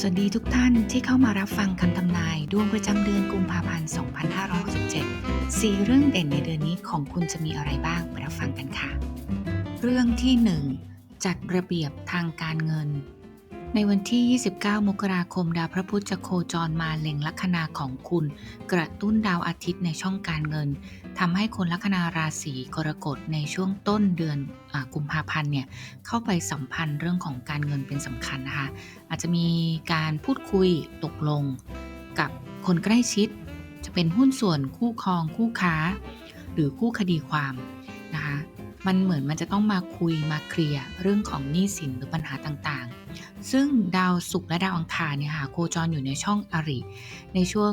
สวัสดีทุกท่านที่เข้ามารับฟังคำทำนายดวงประจำเดือนกุมภาพันธ์ 2567สี่เรื่องเด่นในเดือนนี้ของคุณจะมีอะไรบ้างไปรับฟังกันค่ะ เรื่องที่ 1 จัดระเบียบทางการเงิน ในวันที่ 29 มกราคม ดาวพระพุธจะโคจรมาเล็งลัคนาของคุณ กระตุ้นดาวอาทิตย์ในช่องการเงินทำให้คนลัคนาราศีกรกฎในช่วงต้นเดือนอกุมภาพันธ์เนี่ยเข้าไปสัมพันธ์เรื่องของการเงินเป็นสำคัญนะคะ อาจจะมีการพูดคุยตกลง กับคนใกล้ชิด จะเป็นหุ้นส่วนคู่ครองคู่ค้า หรือคู่คดีความนะคะมันเหมือนมันจะต้องมาคุยมาเคลียร์เรื่องของหนี้สินหรือปัญหาต่าง ซึ่งดาวศุกร์และดาวอังคารเนี่ยค่ะโคจรอยู่ในช่องอริ ในช่วง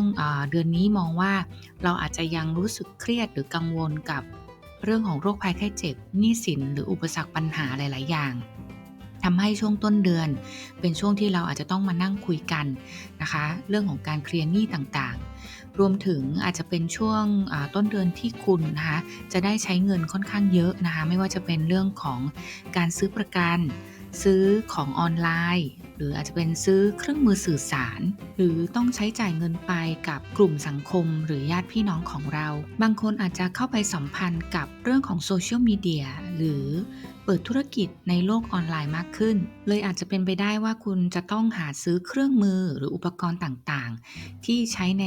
เดือนนี้มองว่าเราอาจจะยังรู้สึกเครียดหรือกังวลกับเรื่องของโรคภัยไข้เจ็บหนี้สินหรืออุปสรรคปัญหาหลาย ๆ อย่างทำให้ช่วงต้นเดือน เป็นช่วงที่เราอาจจะต้องมานั่งคุยกันนะคะ เรื่องของการเคลียร์หนี้ต่างๆ รวมถึงอาจจะเป็นช่วงต้นเดือนที่คุณนะคะจะได้ใช้เงินค่อนข้างเยอะนะคะ ไม่ว่าจะเป็นเรื่องของการซื้อประกัน ซื้อของออนไลน์ หรืออาจจะเป็นซื้อเครื่องมือสื่อสาร หรือต้องใช้จ่ายเงินไปกับกลุ่มสังคม หรือญาติพี่น้องของเรา บางคนอาจจะเข้าไปสัมพันธ์กับเรื่องของโซเชียลมีเดียหรือ เปิดธุรกิจในโลกออนไลน์มากขึ้น เลยอาจจะเป็นไปได้ว่าคุณจะต้องหาซื้อเครื่องมือหรืออุปกรณ์ต่างๆ ที่ใช้ใน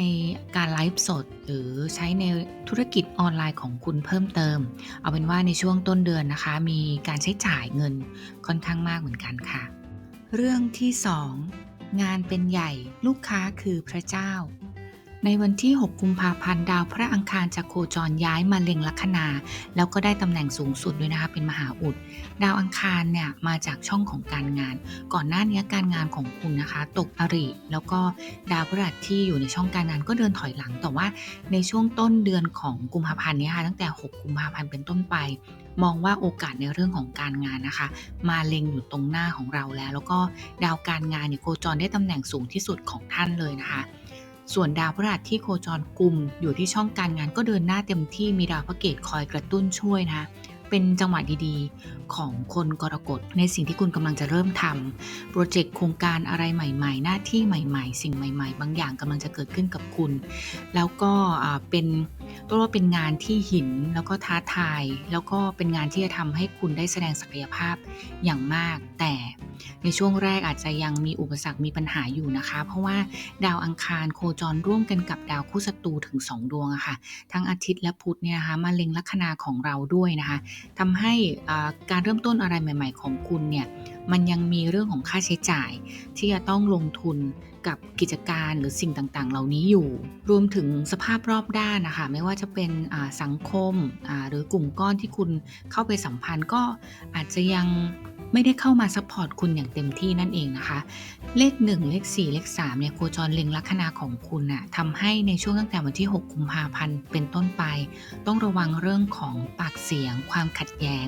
การไลฟ์สด หรือใช้ในธุรกิจออนไลน์ของคุณเพิ่มเติม เอาเป็นว่าในช่วงต้นเดือนนะคะ มีการใช้จ่ายเงินค่อนข้างมากเหมือนกันค่ะ เรื่องที่ 2 งานเป็นใหญ่ลูกค้าคือพระเจ้า ในวันที่ 6 กุมภาพันธ์ดาวพระอังคารจะโคจรย้ายมาเล็งลัคนา แล้วก็ได้ตำแหน่งสูงสุดด้วยนะคะเป็นมหาอุด ดาวอังคารเนี่ยมาจากช่องของการงาน ก่อนหน้านี้การงานของคุณนะคะ ตกอริ แล้วก็ดาวพฤหัสที่อยู่ในช่องการงานก็เดินถอยหลัง แต่ว่าในช่วงต้นเดือนของกุมภาพันธ์นี้ค่ะตั้งแต่ 6 กุมภาพันธ์เป็นต้นไปมองว่าโอกาสในเรื่องของการงานนะคะ มาเล็งอยู่ตรงหน้าของเราแล้ว แล้วก็ดาวการงานเนี่ยโคจรได้ตำแหน่งสูงที่สุดของท่านเลยนะคะ ส่วนดาวพฤหัสที่โคจรกลุ่ม อยู่ที่ช่องการงานก็เดินหน้าเต็มที่มีดาวพระเกตคอยกระตุ้นช่วยนะคะเป็นจังหวะดีๆ ของคนกรกฎในสิ่งที่คุณกำลังจะเริ่มทำโปรเจกต์โครงการอะไรใหม่ ๆ หน้าที่ใหม่ ๆ สิ่งใหม่ ๆ บางอย่างกำลังจะเกิดขึ้นกับคุณ แล้วก็เป็น ตัวว่าเป็นงานที่หินแล้วก็ท้าทาย แล้วก็เป็นงานที่จะทำให้คุณได้แสดงศักยภาพอย่างมาก แต่ในช่วงแรกอาจจะยังมีอุปสรรคมีปัญหาอยู่นะคะ เพราะว่าดาวอังคารโคจรร่วมกันกับดาวคู่ศัตรูถึง 2 ดวงอะคะ่ะ ทั้งอาทิตย์และพุธเนี่ยนะคะมาเล็งลัคนาของเราด้วยนะคะทำให้การเริ่มต้นอะไรใหม่ ๆ ของคุณเนี่ย มันยังมีเรื่องของค่าใช้จ่าย ที่จะต้องลงทุนกับกิจการหรือสิ่งต่างๆ เหล่านี้อยู่ รวมถึงสภาพรอบด้านนะคะ ไม่ว่าจะเป็นสังคมหรือกลุ่มก้อนที่คุณเข้าไปสัมพันธ์ก็อาจจะยังไม่ได้เข้ามาซัพพอร์ตคุณอย่างเต็มที่นั่นเองนะคะ เลข 1 เลข 4 เลข3เนี่ยโคจรเล็งลัคนาของคุณน่ะทำให้ในช่วงตั้งแต่วันที่ 6 กุมภาพันธ์เป็นต้นไป ต้องระวังเรื่องของปากเสียง ความขัดแย้ง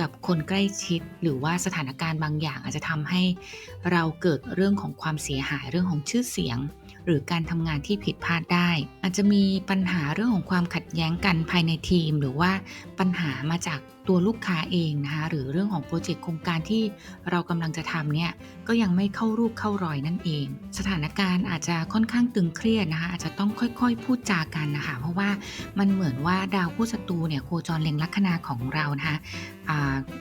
กับคนใกล้ชิด หรือว่าสถานการณ์บางอย่างอาจจะทำให้เราเกิดเรื่องของความเสียหายเรื่องของชื่อเสียง หรือการทำงานที่ผิดพลาดได้ อาจจะมีปัญหาเรื่องของความขัดแย้งกันภายในทีม หรือว่าปัญหามาจาก ตัวลูกค้าเองนะคะหรือเรื่องของโปรเจกต์โครงการที่เรากำลังจะทำเนี่ยก็ยังไม่เข้ารูปเข้ารอยนั่นเอง สถานการณ์อาจจะค่อนข้างตึงเครียดนะคะอาจจะต้องค่อยๆ พูดจากันนะคะเพราะว่ามันเหมือนว่าดาวผู้ศัตรูเนี่ยโคจรเล็งลัคนาของเรานะคะ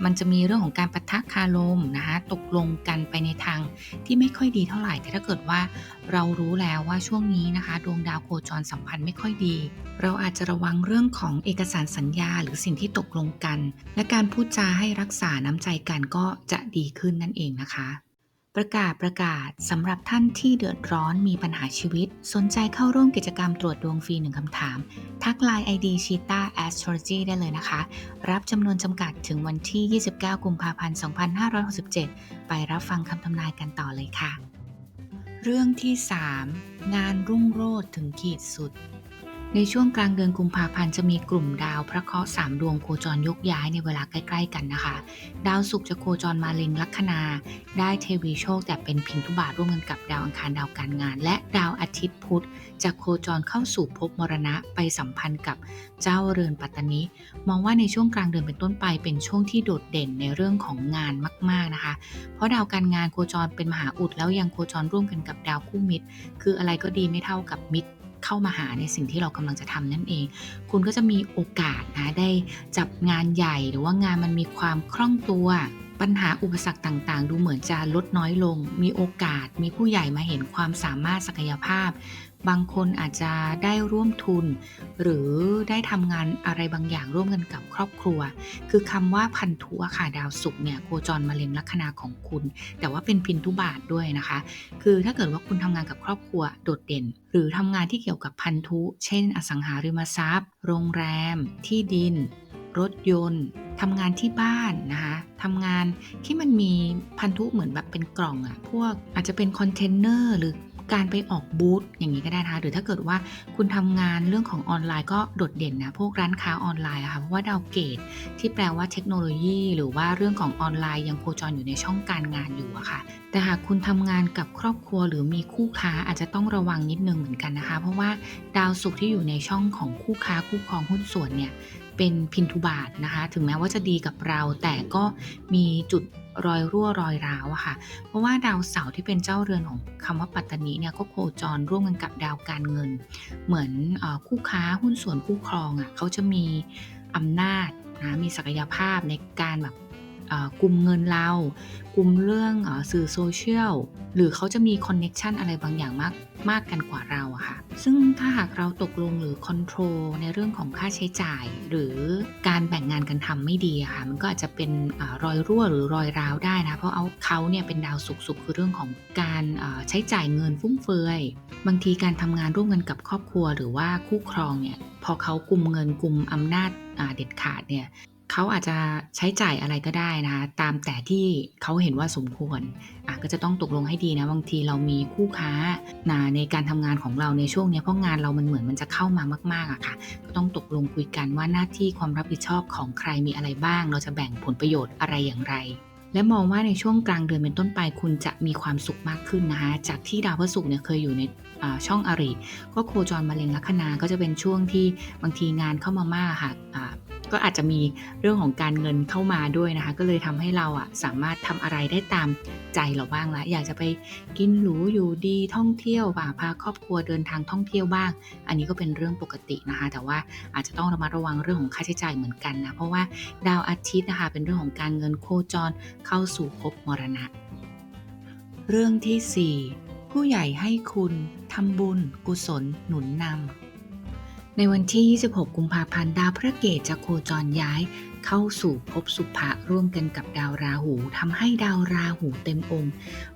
มันจะมีเรื่องของการปะทะคารมนะคะตกลงกันไปในทางที่ไม่ค่อยดีเท่าไหร่ แต่ถ้าเกิดว่าเรารู้แล้วว่าช่วงนี้นะคะ ดวงดาวโคจรสัมพันธ์ไม่ค่อยดี เราอาจจะระวังเรื่องของเอกสารสัญญา หรือสิ่งที่ตกลงกันและการพูดจาให้รักษาน้ำใจกันก็จะดีขึ้นนั่นเองนะคะ ประกาศประกาศสำหรับท่านที่เดือดร้อนมีปัญหาชีวิต สนใจเข้าร่วมกิจกรรมตรวจดวงฟรีหนึ่งคำถาม ทักไลน์ ID c h e t a Astrology ได้เลยนะคะ รับจำนวนจำกัดถึงวันที่ 29 กุมภาพันธ์ 2567 ไปรับฟังคำทำนายกันต่อเลยค่ะ เรื่องที่ 3 งานรุ่งโรจน์ถึงขีดสุด ในช่วงกลางเดือนกุมภาพันธ์จะมีกลุ่มดาวพระเคราะห์สามดวงโคจรยกย้ายในเวลาใกล้ ๆ กันนะคะ ดาวศุกร์จะโคจรมาเล็งลัคนา ได้เทวีโชคแต่เป็นพินทุบาทร่วมกันกับดาวอังคารดาวการงาน และดาวอาทิตย์พุธจะโคจรเข้าสู่ภพมรณะไปสัมพันธ์กับเจ้าเรือนปัตตานีมองว่าในช่วงกลางเดือนเป็นต้นไปเป็นช่วงที่โดดเด่นในเรื่องของงานมาก ๆนะคะ เพราะดาวการงานโคจรเป็นมหาอุดแล้วยังโคจรร่วมกันกับดาวคู่มิตร คืออะไรก็ดีไม่เท่ากับมิตร เข้ามาหาในสิ่งที่เรากำลังจะทำนั่นเอง คุณก็จะมีโอกาสนะได้จับงานใหญ่หรือว่างานมันมีความคล่องตัวปัญหาอุปสรรคต่างๆ ดูเหมือนจะลดน้อยลง มีโอกาส มีผู้ใหญ่มาเห็นความสามารถศักยภาพ บางคนอาจจะได้ร่วมทุน หรือได้ทำงานอะไรบางอย่างร่วมกันกับครอบครัว คือคำว่าพันธุค่ะดาวศุกร์เนี่ยโคจรมาเล็งลัคนาของคุณ แต่ว่าเป็นพินทุบาทด้วยนะคะ คือถ้าเกิดว่าคุณทำงานกับครอบครัวโดดเด่น หรือทำงานที่เกี่ยวกับพันธุ เช่น อสังหาริมทรัพย์ โรงแรม ที่ดิน รถยนต์ทำงานที่บ้านนะคะทำงานที่มันมีพันธุเหมือนแบบเป็นกล่องอะพวกอาจจะเป็นคอนเทนเนอร์หรือ การไปออกบูธอย่างนี้ก็ได้นะคะ หรือถ้าเกิดว่าคุณทำงานเรื่องของออนไลน์ก็โดดเด่นนะ พวกร้านค้าออนไลน์อะค่ะ เพราะว่าดาวเกตที่แปลว่าเทคโนโลยี หรือว่าเรื่องของออนไลน์ยังโคจรอยู่ในช่องการงานอยู่อะค่ะ แต่หากคุณทำงานกับครอบครัวหรือมีคู่ค้าอาจจะต้องระวังนิดนึงเหมือนกันนะคะ เพราะว่าดาวศุกร์ที่อยู่ในช่องของคู่ค้าคู่ครองหุ้นส่วนเนี่ย เป็นพินทุบาทนะคะ ถึงแม้ว่าจะดีกับเรา แต่ก็มีจุดรอยรั่วรอยร้าวอะค่ะ เพราะว่าดาวเสาร์ที่เป็นเจ้าเรือนของคำว่าปัตตานีเนี่ยก็โคจรร่วมกันกับดาวการเงิน เหมือนอคู่ค้าหุ้นส่วนคู่ครองอะเขาจะมีอำนาจนะมีศักยภาพในการแบบ กลุ่มเงินเรา กลุ่มเรื่องอสื่อโซเชียล หรือเขาจะมีคอนเน็ชันอะไรบางอย่างมากมากกันกว่าเราอะค่ะ ซึ่งถ้าหากเราตกลงหรือคอนโทรลในเรื่องของค่าใช้จ่าย หรือการแบ่งงานกันทำไม่ดีอะค่ะ มันก็อาจจะเป็นอรอยรั่วหรือรอยร้าวได้นะ เพราะเอาเขาเนี่ยเป็นดาวสุกๆคือเรื่องของการใช้จ่ายเงินฟุ่มเฟือย บางทีการทำงานร่วมกันกับครอบครัว หรือว่าคู่ครองเนี่ย พอเขากลุ่มเงินกลุ่มอำนาจเด็ดขาดเนี่ย เขาอาจจะใช้จ่ายอะไรก็ได้นะคะตามแต่ที่เขาเห็นว่าสมควรอะก็จะต้องตกลงให้ดีนะบางทีเรามีคู่ค้านะในการทำงานของเราในช่วงนี้เพราะงานเรามันเหมือนมันจะเข้ามามากๆอะค่ะ ก็ต้องตกลงคุยกันว่าหน้าที่ความรับผิดชอบของใครมีอะไรบ้าง เราจะแบ่งผลประโยชน์อะไรอย่างไรและมองว่าในช่วงกลางเดือนเป็นต้นไปคุณจะมีความสุขมากขึ้นนะคะ จากที่ดาวพฤหัสเนี่ยเคยอยู่ในช่องอริก็โคจรมาเล็งลัคนาก็จะเป็นช่วงที่บางทีงานเข้ามามากค่ะ ก็อาจจะมีเรื่องของการเงินเข้ามาด้วยนะคะ ก็เลยทำให้เราอะสามารถทำอะไรได้ตามใจเราบ้างละอยากจะไปกินหรูอยู่ดีท่องเที่ยวป่ะพาครอบครัวเดินทางท่องเที่ยวบ้าง อันนี้ก็เป็นเรื่องปกตินะคะ แต่ว่าอาจจะต้องระมัดระวังเรื่องของค่าใช้จ่ายเหมือนกันนะเพราะว่าดาวอาทิตย์นะคะเป็นเรื่องของการเงินโคจรเข้าสู่ภพมรณะ เรื่องที่ 4 ผู้ใหญ่ให้คุณทำบุญ กุศลหนุนนำ ในวันที่ 26 กุมภาพันธ์ ดาวพระเกตจะโคจรย้าย เข้าสู่ภพสุภะร่วมกันกับดาวราหูทำให้ดาวราหูเต็มองค์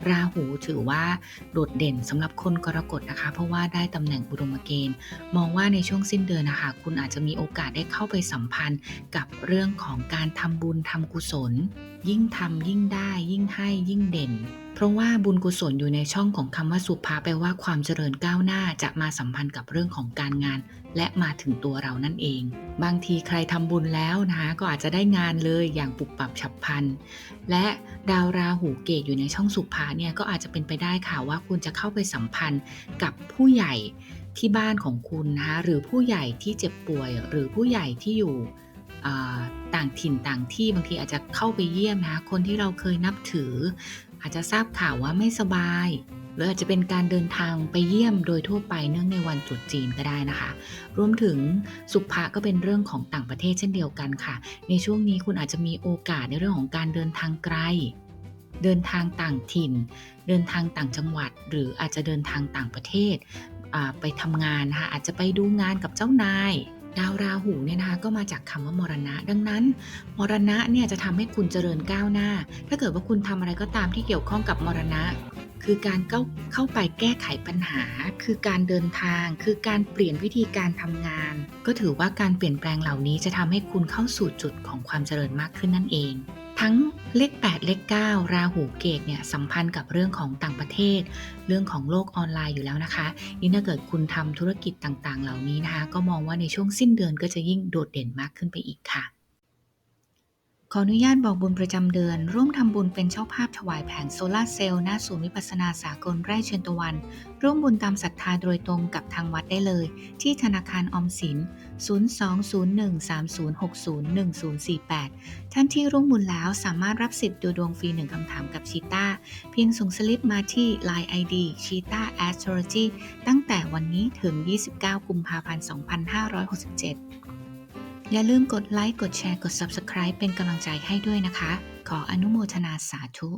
ราหูถือว่าโดดเด่นสำหรับคนกรกฎนะคะ เพราะว่าได้ตำแหน่งบุรมเกณฑ์ มองว่าในช่วงสิ้นเดือนนะคะ คุณอาจจะมีโอกาสได้เข้าไปสัมพันธ์กับเรื่องของการทำบุญทำกุศล ยิ่งทำยิ่งได้ ยิ่งให้ยิ่งเด่น เพราะว่าบุญกุศลอยู่ในช่องของคำว่าสุภาแปลว่าความเจริญก้าวหน้าจะมาสัมพันธ์กับเรื่องของการงาน และมาถึงตัวเรานั่นเอง บางทีใครทำบุญแล้วนะคะก็อาจจะได้งานเลยอย่างปุบปับฉับพลัน และดาวราหูเกตอยู่ในช่องสุภาเนี่ยก็อาจจะเป็นไปได้ค่ะว่าคุณจะเข้าไปสัมพันธ์กับผู้ใหญ่ที่บ้านของคุณนะคะหรือผู้ใหญ่ที่เจ็บป่วย หรือผู้ใหญ่ที่อยู่ต่างถิ่นต่างที่บางทีอาจจะเข้าไปเยี่ยมนะคะคนที่เราเคยนับถือ อาจจะทราบข่าวว่าไม่สบายหรืออาจจะเป็นการเดินทางไปเยี่ยมโดยทั่วไปเนื่องในวันตรุษจีนก็ได้นะคะ รวมถึงสุภะก็เป็นเรื่องของต่างประเทศเช่นเดียวกันค่ะ ในช่วงนี้คุณอาจจะมีโอกาสในเรื่องของการเดินทางไกล เดินทางต่างถิ่น เดินทางต่างจังหวัด หรืออาจจะเดินทางต่างประเทศไปทำงานนะคะอาจจะไปดูงานกับเจ้านาย ดาวราหูเนี่ยนะคะก็มาจากคำว่ามรณะ ดังนั้น มรณะเนี่ยจะทำให้คุณเจริญก้าวหน้า ถ้าเกิดว่าคุณทำอะไรก็ตามที่เกี่ยวข้องกับมรณะ คือการเข้าเข้าไปแก้ไขปัญหา คือการเดินทาง คือการเปลี่ยนวิธีการทำงาน ก็ถือว่าการเปลี่ยนแปลงเหล่านี้จะทำให้คุณเข้าสู่จุดของความเจริญมากขึ้นนั่นเอง ทั้งเลข 8 เลข 9 ราหูเกตเนี่ยสัมพันธ์กับเรื่องของต่างประเทศ เรื่องของโลกออนไลน์อยู่แล้วนะคะยิ่งถ้าเกิดคุณทำธุรกิจต่างๆ เหล่านี้นะคะ ก็มองว่าในช่วงสิ้นเดือนก็จะยิ่งโดดเด่นมากขึ้นไปอีกค่ะ ขออนุญาตบอกบุญประจำเดือน ร่วมทำบุญเป็นเจ้าภาพถวายแผงโซลาร์เซลล์หน้าศูนย์วิปัสนาสากลไร่เชิญตะวัน ร่วมบุญตามศรัทธาโดยตรงกับทางวัดได้เลย ที่ธนาคารออมสิน 02-013060-1048 ท่านที่ร่วมบุญแล้วสามารถรับสิทธิ์ดูดวงฟรีหนึ่งคำถามกับชีตาเพียงส่งสลิปมาที่ Line ID c h e t a Astrology ตั้งแต่วันนี้ถึง 29 กุมภาพันธ์ 2567 อย่าลืมกดไลค์ กดแชร์ กด Subscribe เป็นกำลังใจให้ด้วยนะคะ ขออนุโมทนาสาธุ